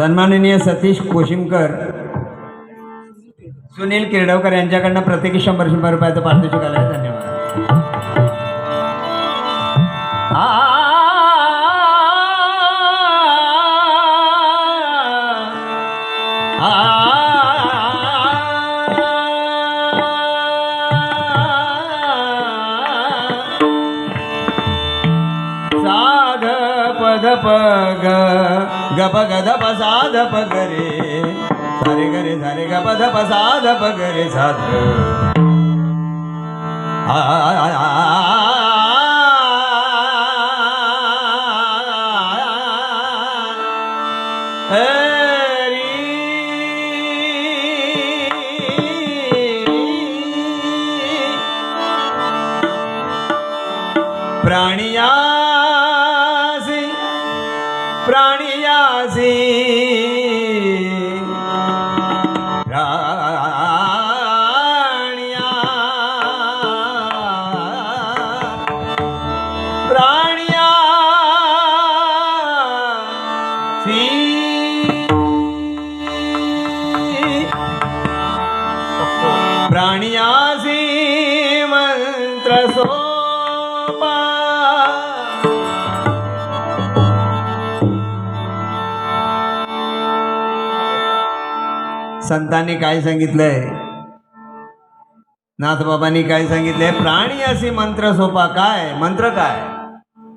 सन्माननीय सतीश कोशिमकर सुनील किरडवकर यांच्याकडनं प्रत्येकी शंभर शंभर रुपयाचं पारितोषिक आलं आहे धन्यवाद साध पद पग गप गद साध पग रे सारे गरे सारे गप धप साध पग रे साध आ, आ, आ, आ, संतांनी काय सांगितलंय? नाथबाबांनी काय सांगितलंय? प्राणी असे मंत्र सोपा काय? मंत्र काय?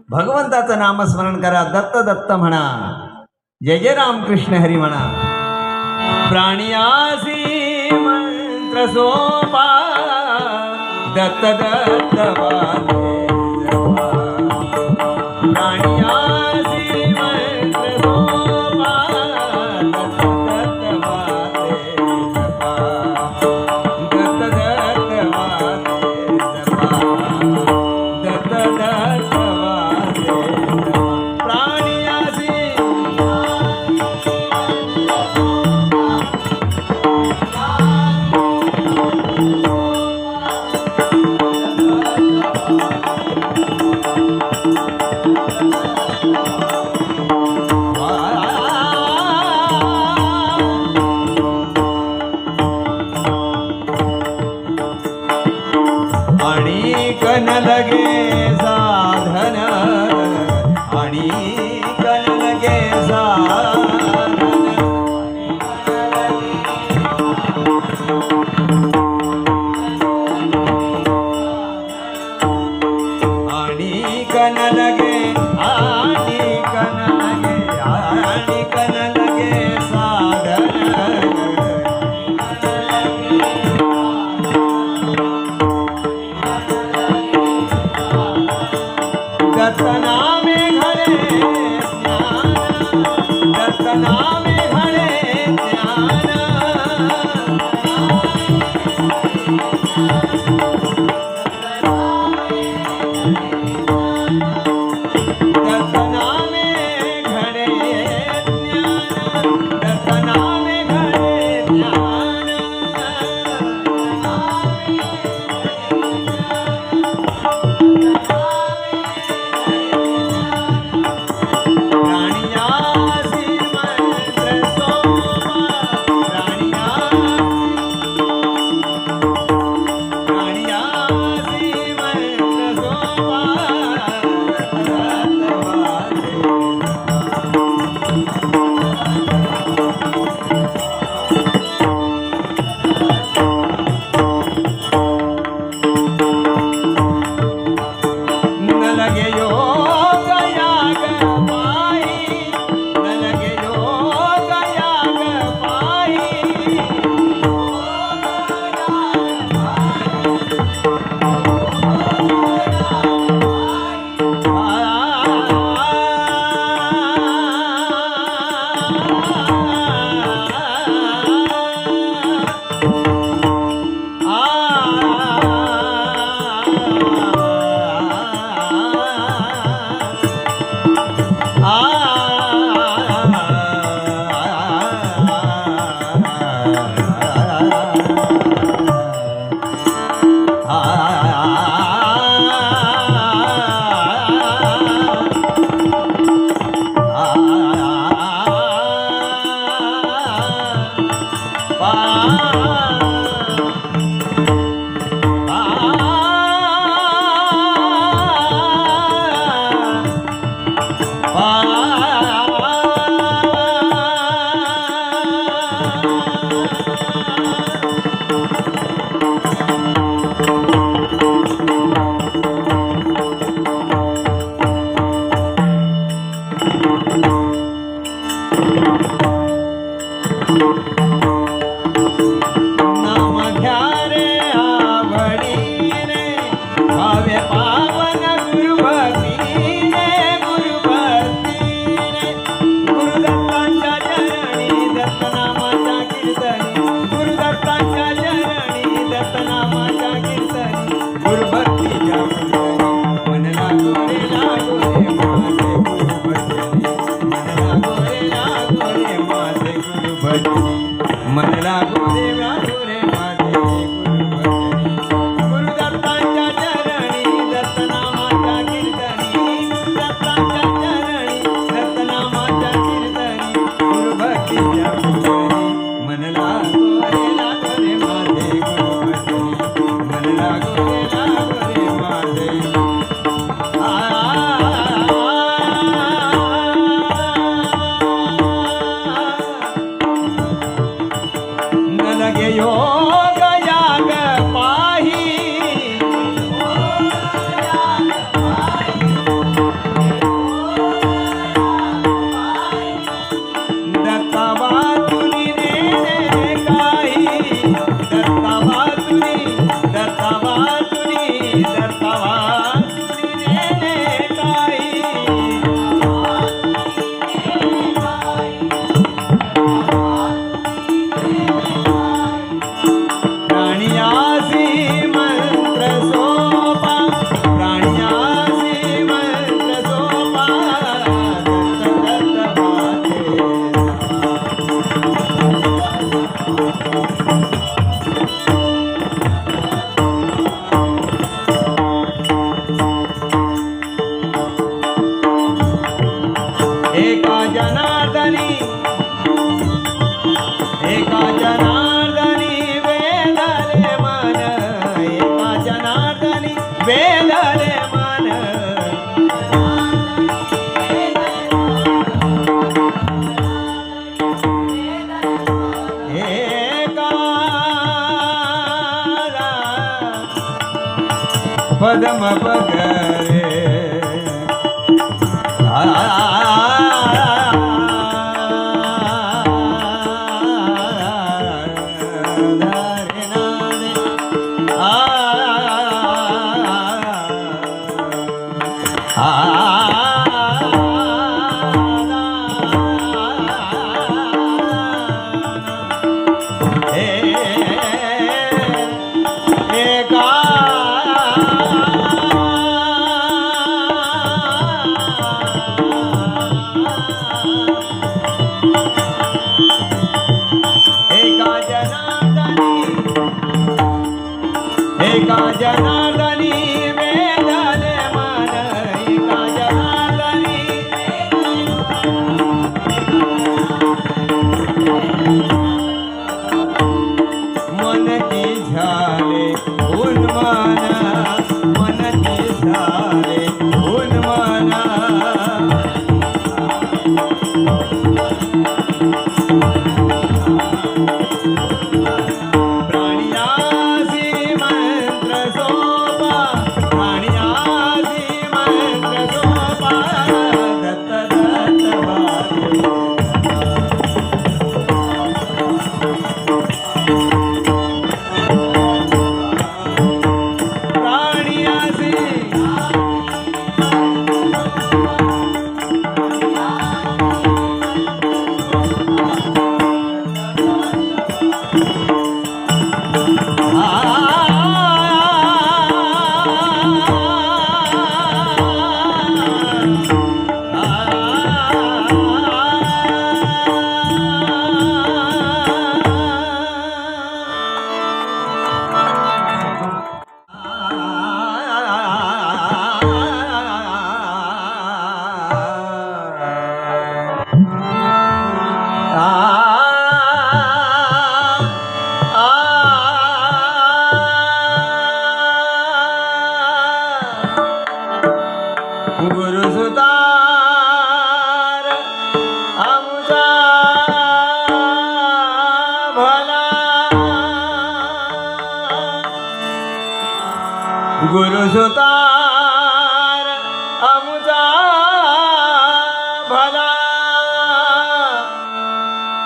भगवंताचं नामस्मरण करा दत्त दत्त म्हणा. जय जय रामकृष्ण हरी म्हणा. प्राणियासी मंत्र सोपा दत्त दत्त वाले.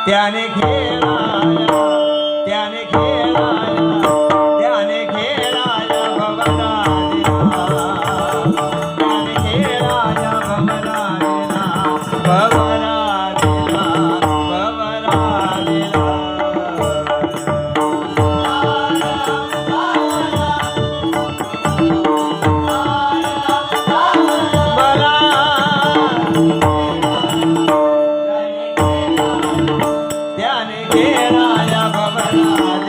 त्याने खेळ त्याने खेळ राया भवना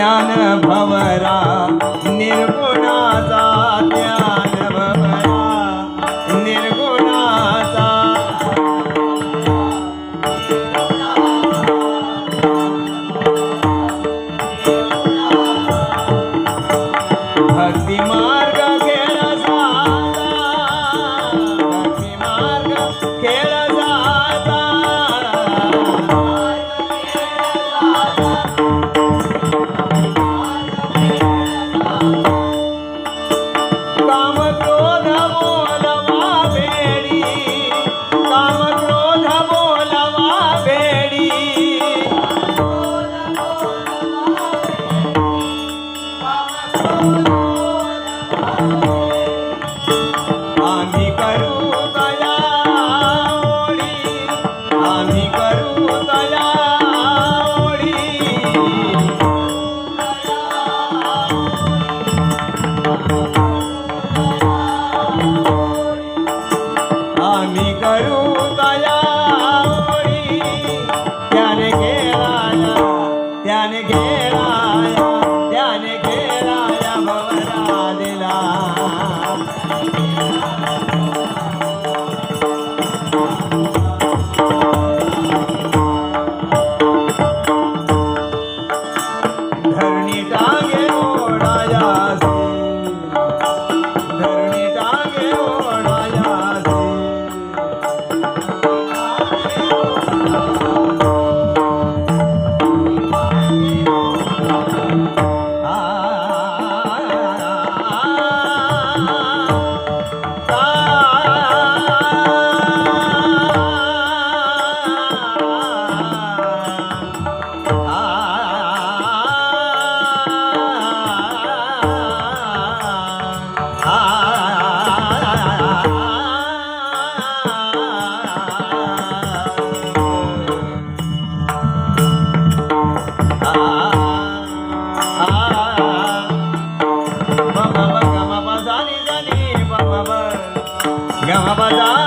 ज्ञान भवरा निर्गुणाचा রাম তো রাম आवाजा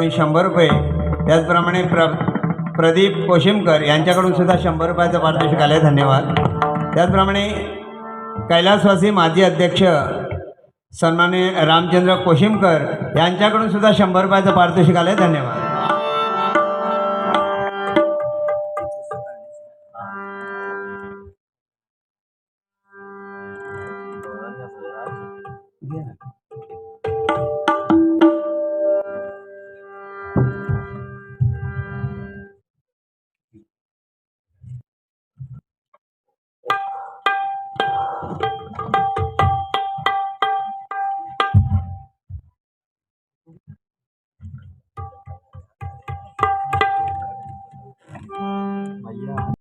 यांच्याकडून शंभर रुपये. त्याचप्रमाणे प्र प्रदीप कोशिमकर यांच्याकडून सुद्धा शंभर रुपयाचं पारितोषिक आलं धन्यवाद. त्याचप्रमाणे कैलासवासी माजी अध्यक्ष सन्माननीय रामचंद्र कोशिमकर यांच्याकडून सुद्धा शंभर रुपयाचं पारितोषिक आलं धन्यवाद.